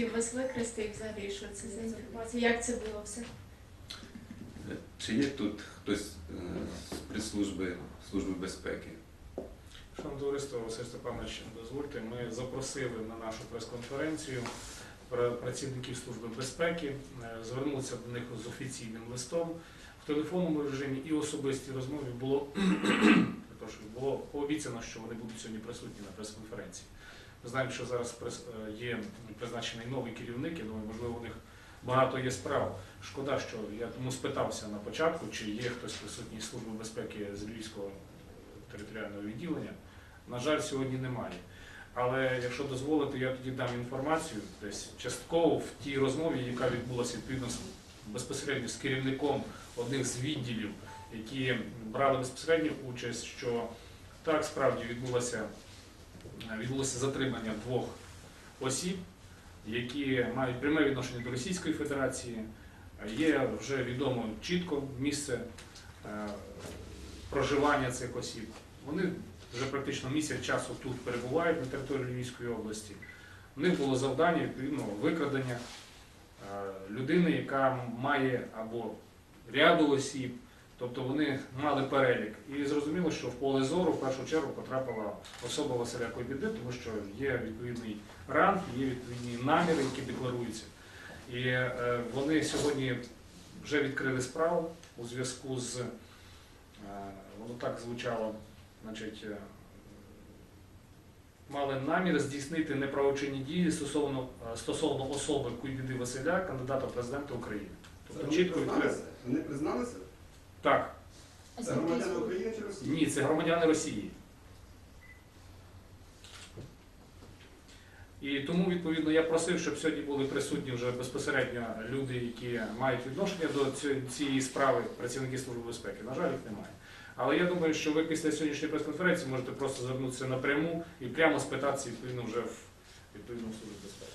хотів вас викрасти і взагалі, що це за інформація? Як це було все? Чи є тут хтось е, з прес-служби Служби безпеки? Шановне товариство, Василь Степанович, дозвольте, ми запросили на нашу прес-конференцію працівників Служби безпеки, е, звернулися до них з офіційним листом. В телефонному режимі і особистій розмові було, було пообіцяно, що вони будуть сьогодні присутні на прес-конференції. Ми знаємо, що зараз е, є призначений новий керівник, я думаю, можливо, у них багато є справ. Шкода, що я тому спитався на початку, чи є хтось присутній Служби безпеки з Львівського територіального відділення. На жаль, сьогодні немає. Але якщо дозволите, я тоді дам інформацію десь частково в тій розмові, яка відбулася відповідно безпосередньо з керівником одних з відділів, які брали безпосередню участь, що так справді відбулося, відбулося затримання двох осіб, які мають пряме відношення до Російської Федерації. Є вже відомо чітко місце е, проживання цих осіб. Вони вже практично місяць часу тут перебувають на території Львівської області. У них було завдання відповідно викрадення е, людини, яка має або ряду осіб, тобто вони мали перелік. І зрозуміло, що в поле зору в першу чергу потрапила особа Василя Койбіди, тому що є відповідний ранг, є відповідні наміри, які декларуються. І е, вони сьогодні вже відкрили справу у зв'язку з е, воно так звучало, значить, е, мали намір здійснити неправочинні дії стосовно, стосовно особи Куйбіди Василя, кандидата в президенти України. Тобто чітко відкрили. Вони призналися? Так, Це громадяни? України чи Росії? ні, це громадяни Росії. І тому, відповідно, я просив, щоб сьогодні були присутні вже безпосередньо люди, які мають відношення до цієї справи, працівники Служби безпеки. На жаль, їх немає. Але я думаю, що ви після сьогоднішньої прес-конференції можете просто звернутися напряму і прямо спитатися відповідно вже в відповідному службі безпеки.